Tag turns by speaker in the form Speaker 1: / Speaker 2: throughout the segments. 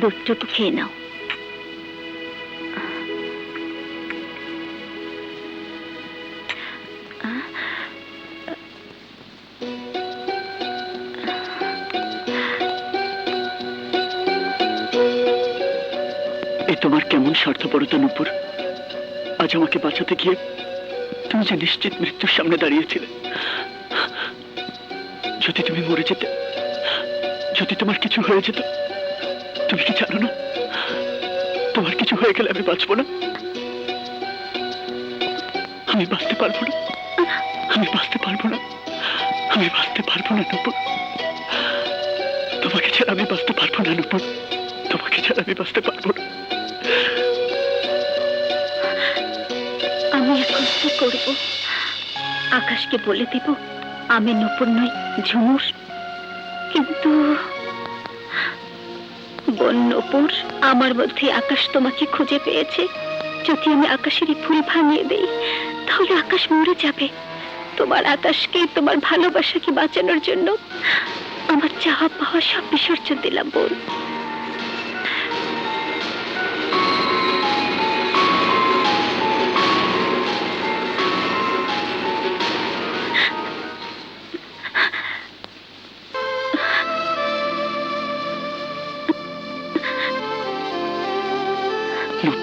Speaker 1: দুধটুকু খেয়ে নাও।
Speaker 2: এ তোমার কেমন স্বার্থপরতা, নুপুর? আজ আমাকে বাঁচাতে গিয়ে তুমি যে নিশ্চিত মৃত্যুর সামনে দাঁড়িয়েছিলে, যদি তুমি মরে যেতে, যদি তোমার কিছু হয়ে যেত তুমি কি জানো না? তোমার কিছু হয়ে গেলে আমি বাঁচবো না। আমি বাঁচতে পারব না। আমি বাঁচতে পারব না। আমি বাঁচতে পারব না, নুপুর। তোমাকে ছাড়া আমি বাঁচতে পারব না, নুপুর। তোমাকে ছাড়া আমি বাঁচতে পারব না।
Speaker 1: আমি এখন কি করব? আকাশকে বলে দেব, আমি নূপুর নই, ঝুমুর। কিন্তু বোন নূপুর আমার মধ্যে আকাশ তোমাকে খুঁজে পেয়েছে। যদি আমি আকাশের ফুল ভাঙিয়ে দেই, তাহলে আকাশ মরে যাবে। তোমার আকাশকে, তোমার ভালোবাসাকে বাঁচানোর জন্য আমার চাহা পাওয়া সব বিসর্জন দিলাম, বোন।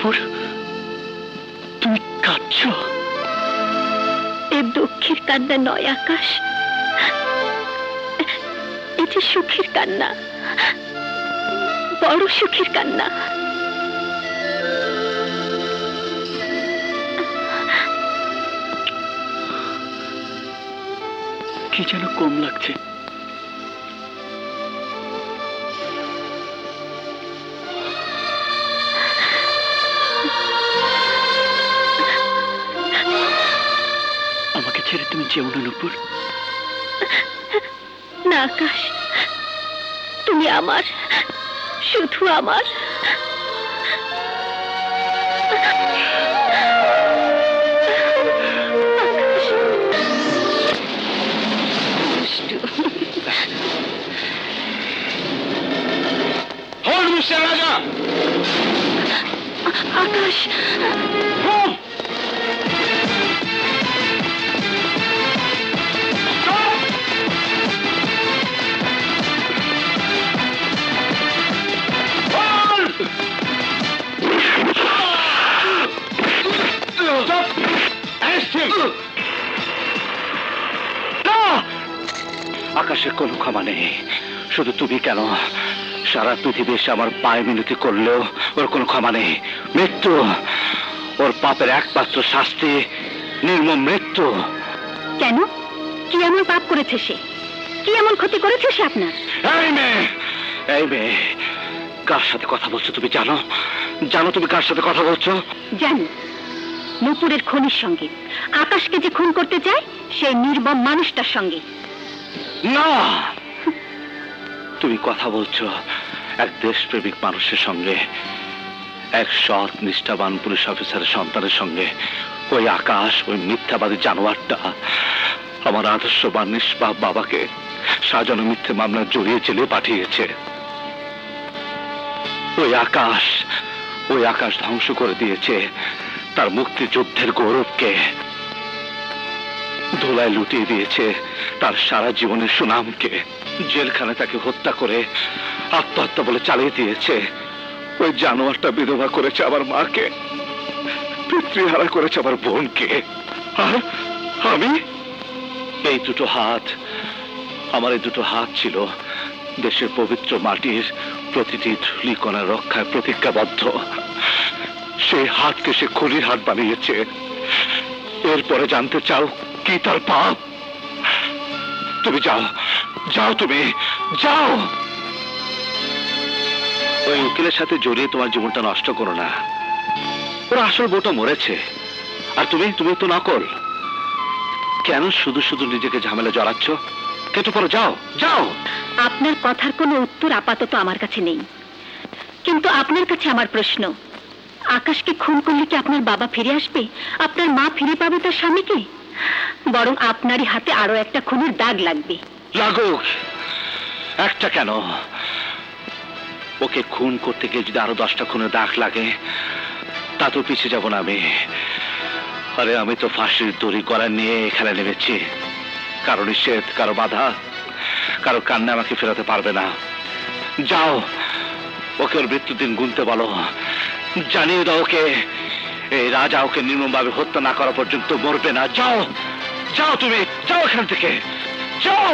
Speaker 2: নুপুর তুমি কাঁদছো?
Speaker 1: এ দুঃখের কান্না নয় আকাশ। এটি সুখের কান্না বড় সুখের কান্না।
Speaker 2: কি যেন কম লাগছে। ছেড়ে তুমি যেও না নুপুর
Speaker 1: না আকাশ তুমি আমার শুধু আমার! আকাশ
Speaker 2: আকাশের কোনো ক্ষমা নেই। শুধু তুমি কেন? সারা পৃথিবী এসে আমার পায়ে মিনতি করলেও ওর কোনো ক্ষমা নেই। মৃত্যু ওর পাপের একমাত্র শাস্তি নির্মম মৃত্যু।
Speaker 1: কেন? কি এমন পাপ করেছে সে? কি এমন ক্ষতি করেছে সে আপনার?
Speaker 2: এই মেয়ে এই মেয়ে কার সাথে কথা বলছো তুমি জানো? জানো তুমি কার সাথে কথা বলছো?
Speaker 1: জানি। নুপুরের খনির সঙ্গে। আকাশকে যে খুন করতে চায় সেই নির্মম মানুষটার সঙ্গে।
Speaker 2: না। তুমি কথা বলছো এক দেশপ্রেমিক মানুষের সঙ্গে, এক সৎ, নিষ্ঠাবান পুলিশ অফিসারের সন্তানের সঙ্গে। ওই আকাশ, ওই মিথ্যাবাদী জানোয়ারটা আমার আদর্শবান, নিষ্পাপ বাবাকে সাজানো মিথ্যে মামলা জড়িয়ে জেলে পাঠিয়েছে। ওই আকাশ ওই আকাশ ধ্বংস করে দিয়েছে তার মুক্তিযুদ্ধের গৌরবকে। ধুলায় লুটিয়ে দিয়েছে তার সারা জীবনের সুনামকে। জেলখানে তাকে হত্যা করে আত্মহত্যা বলে চালিয়ে দিয়েছে। ওই জানোয়ারটা বিধবা করেছে আমার মাকে। পিতৃহারা করেছে আমার বোনকে। আর আমি? এই দুটো হাত, আমার এই দুটো হাত ছিল দেশের পবিত্র মাটির প্রতিটি ধুলিকণা রক্ষায় প্রতিজ্ঞাবদ্ধ। সেই হাতকে সে খুলির হাত বানিয়েছে। এরপরে জানতে চাও কি তার পাপ? তুমি যাও যাও তুমি যাও। ওই উকিলের সাথে জড়িয়ে তোমার জীবনটা নষ্ট করো না। ওর আসল বউটা মরেছে। আর তুমি তুমি তো নকল। কেন শুধু শুধু নিজেকে ঝামেলা জড়াচ্ছ? কেটে পড়ো যাও যাও।
Speaker 1: আপনার কথার কোনো উত্তর আপাতত আমার কাছে নেই। কিন্তু আপনার কাছে আমার প্রশ্ন। আকাশকে খুন করলে কি আপনার বাবা ফিরে আসবে? আপনার মা ফিরে পাবে তার স্বামীকে? বরং আপনারই হাতে আরও একটা খুনের দাগ লাগবে।
Speaker 2: লাগুক একটা কেন? ওকে খুন করতে গিয়ে যদি আরও দশটা খুনের দাগ লাগে, তা তো পিছিয়ে যাব না আমি। আরে, আমি তো ফাঁসির দড়ি গলা নিয়ে এখানে নেমেছি। কারও নিষেধ, কারও বাধা, কারও কান্না আমাকে ফেরাতে পারবে না। যাও, ওকে ওর মৃত্যুদিন গুনতে বলো। জানিয়ে দাও ওকে। এই রাজা ওকে নির্মমভাবে হত্যা না করা পর্যন্ত মরবে না। যাও! যাও তুমি! যাও এখান থেকে! যাও!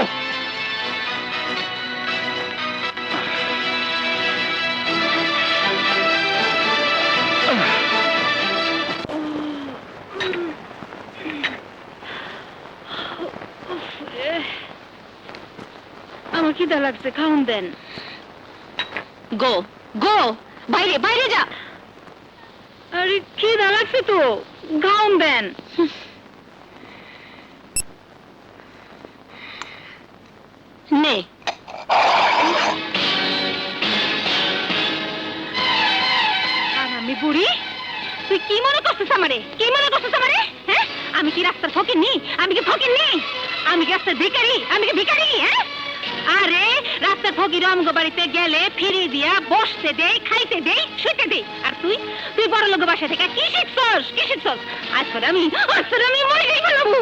Speaker 1: আমার খিদা লাগছে খাউন দেন।
Speaker 3: গো গো বাইরে বাইরে যা!
Speaker 1: লাগছে তো খাউন দেন।
Speaker 3: নে।
Speaker 1: আমি বুড়ি? তুই কি মনে করছিস আমারে? কি মনে করছিস আমারে? হ্যাঁ? আমি কি রাস্তার ফকির নি? আমি কি ফকির নি? আমি কি রাস্তার ভিখারি? আমি কি ভিখারি? হ্যাঁ? আরে রাস্তার ফকির অমগো বাড়িতে গেলে ফিরি দিয়া বসতে দেই খাইতে দেই শুইতে দেই আর তুই তুই বড় লোক বাসা থেকে কি শিখছস কি শিখছস আজ করে আমি আজ করে আমি মরে গেই ফেলাবো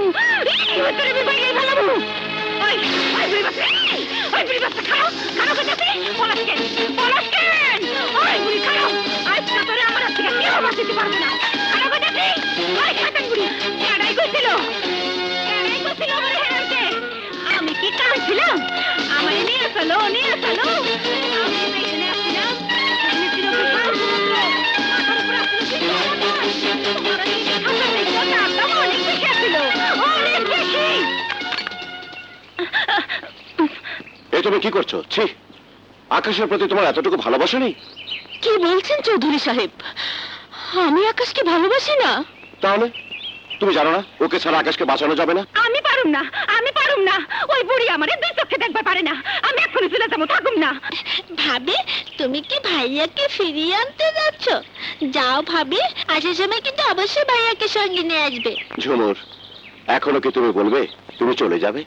Speaker 1: আজ করে আমি মরে গেই ফেলাবো ওই ওই বুড়ি ওই বুড়ি বাচ্চা খাও খাও কোথাতে
Speaker 4: এ তুমি কি করছ? ছি আকাশের প্রতি তোমার এতটুকু ভালোবাসা নেই?
Speaker 3: কি বলছেন চৌধুরী সাহেব? আমি আকাশকে ভালোবাসি না।
Speaker 4: তাহলে? তুমি জানো না ওকে ছাড়া আকাশকে বাঁচানো যাবে না?
Speaker 1: আমি পারুম না আমি পারুম না ওই বুড়ি আমারে দুই চোখে দেখতে পারে না আমি যাব থাকুম না।
Speaker 3: ভাবি তুমি কি ভাইয়াকে ফিরিয়ে আনতে যাচ্ছ? যাও ভাবি আসার সময় কিন্তু অবশ্যই ভাইয়াকে সঙ্গে নিয়ে আসবে।
Speaker 4: ঝুমুর এখনও কি তুমি বলবে? তুমি চলে যাবে?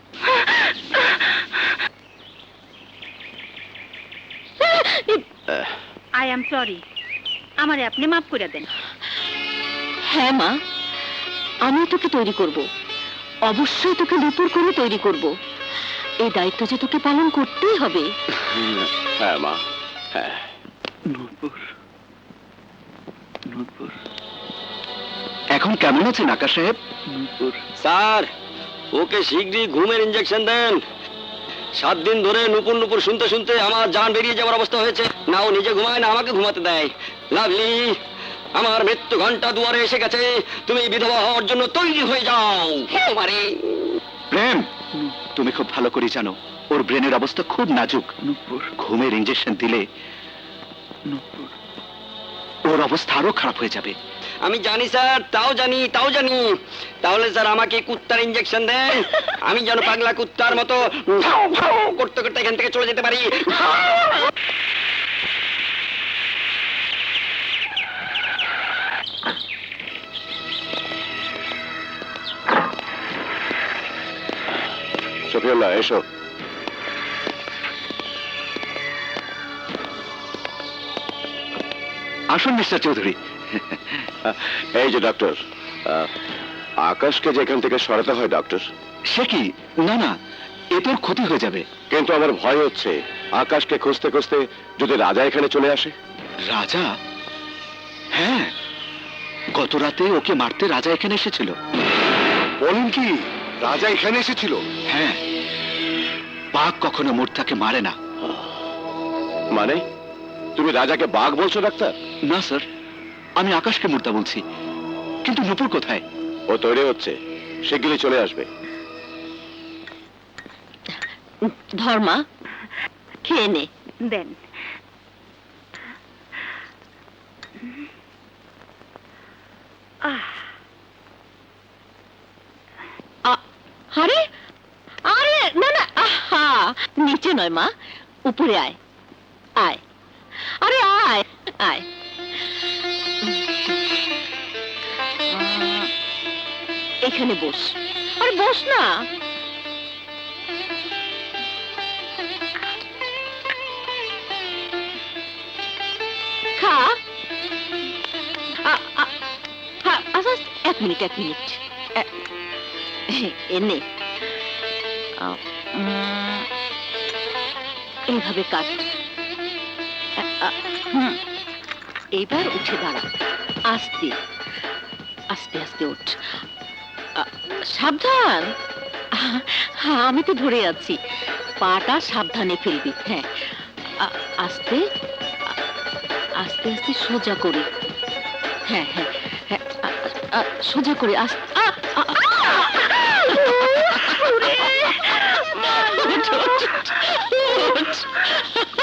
Speaker 1: আই এম সরি আমারে আপনি মাফ করে দেন।
Speaker 3: হ্যাঁ মা আমি তোকে তৈরি করব। অবশ্যই তোকে নূপুর করে তৈরি করব। এই দায়িত্ব যে তোকে পালন করতেই হবে।
Speaker 4: হ্যাঁ মা। হ্যাঁ।
Speaker 2: এখন কেমন আছেন আকাশ সাহেব?
Speaker 5: স্যার ওকে শীঘ্রই ঘুমের ইঞ্জেকশন দেন। সাত দিন ধরে নুপুর নুপুর শুনতে শুনতে আমার জান বেরিয়ে যাওয়ার অবস্থা হয়েছে। না ও নিজে ঘুমায় না আমাকে ঘুমাতে দেয়। লাভলি আমার মৃত্যু ঘণ্টা দুয়ারে এসে গেছে। তুমি বিধবা হওয়ার জন্য তৈরি হয়ে যাও।
Speaker 2: প্রেম তুমি খুব ভালো করে জানো ওর ব্রেনের অবস্থা খুব নাজুক। ঘুমের ইঞ্জেকশন দিলে ওর অবস্থা আরও খারাপ হয়ে যাবে।
Speaker 5: আমি জানি স্যার তাও জানি তাও জানি। তাহলে স্যার আমাকে কুত্তার ইঞ্জেকশন দেন। আমি যেন পাগলা কুত্তার মতো করতে করতে এখান থেকে চলে যেতে পারি।
Speaker 4: সফিউল্লাহ এসো।
Speaker 2: আসুন মিস্টার চৌধুরী।
Speaker 4: এই যে ডক্টর আকাশকে যে এখান থেকে সরাতে হয় ডক্টর
Speaker 2: সে কি? না না এ তোর ক্ষতি হয়ে যাবে।
Speaker 4: কিন্তু আমার ভয় হচ্ছে আকাশকে খুঁজতে খুঁজতে যদি রাজা এখানে চলে আসে?
Speaker 2: রাজা? হ্যাঁ গত রাতে ওকে মারতে রাজা এখানে এসেছিল।
Speaker 4: বলেন কি রাজা এখানে এসেছিল?
Speaker 2: হ্যাঁ। বাঘ কখনো মূর্তাকে মারে না।
Speaker 4: মানে? তুমি রাজাকে বাঘ বলছো ডাক্তার?
Speaker 2: না স্যার। আমি আকাশকে মূর্তা বলছি। কিন্তু নুপুর কোথায়?
Speaker 4: ও তৈরি হচ্ছে। শিগগিরই চলে আসবে।
Speaker 3: ধর্মা খেয়ে নে।
Speaker 1: দেন।
Speaker 3: নয়, মা। উপরে আয়। আয়। আরে আয়। আয়। এখানে বস। আরে বস না। খা। এক মিনিট এক মিনিট। এনে এইভাবে কাট এইবার উঠে দাঁড়া। আস্তে আস্তে আস্তে উঠ সাবধান। হ্যাঁ আমি তো ধরে আছি। পাটা সাবধানে ফেলবি হ্যাঁ। আস্তে আস্তে আস্তে সোজা করে। হ্যাঁ হ্যাঁ হ্যাঁ সোজা করে আস্তে আ-।